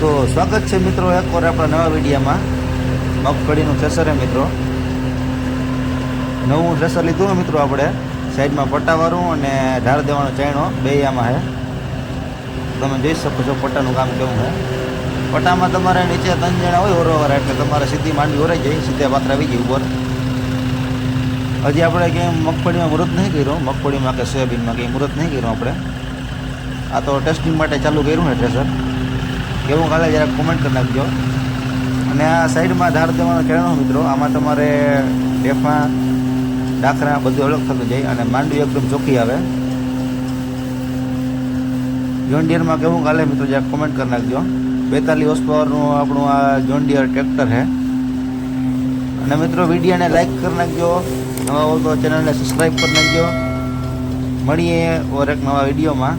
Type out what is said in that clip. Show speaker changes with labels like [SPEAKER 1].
[SPEAKER 1] તો સ્વાગત છે મિત્રો એકવાર આપણા નવા વિડીયામાં. મગફળીનું થ્રેસર હે મિત્રો. નવું થ્રેસર લીધું ને મિત્રો આપણે. સાઈડમાં પટ્ટાવાળું અને ઢાળ દેવાનો ચાયણો બે આમાં છે તમે જોઈ શકો છો પટ્ટાનું કામ કેવું છે પટ્ટામાં તમારે નીચે ત્રણ જણા હોય ઓરોવર એટલે તમારે સીધી માંડવી ઓરાઈ જાય, સીધા પાત્ર આવી જાય ઉપર. હજી આપણે ક્યાંય મગફળીમાં મુહૂર્ત નહીં કર્યું. મગફળીમાં કે સોયાબીનમાં કંઈ મુહૂર્ત નહીં કર્યું આપણે. આ તો ટેસ્ટિંગ માટે ચાલુ કર્યું ને ટ્રેસર કેવું કાલે જરાક કોમેન્ટ કરી નાખજો. અને આ સાઈડમાં ધાર દેવાનો ચેણો મિત્રો, આમાં તમારે ડેફા ડાખરા બધું અલગ થતું જાય અને માંડવી એકદમ ચોખ્ખી આવે. જોન ડિયરમાં કેવું કાલે મિત્રો જરાક કોમેન્ટ કરી નાખજો. બેતાલીસ હોર્સ પાવરનું આપણું આ જોન ડિયર ટ્રેક્ટર છે. અને મિત્રો વિડીયોને લાઈક કરી નાખજો. નવા હોય તો ચેનલને સબસ્ક્રાઈબ કરી નાખજો. મળીએ ઓર એક નવા વિડીયોમાં.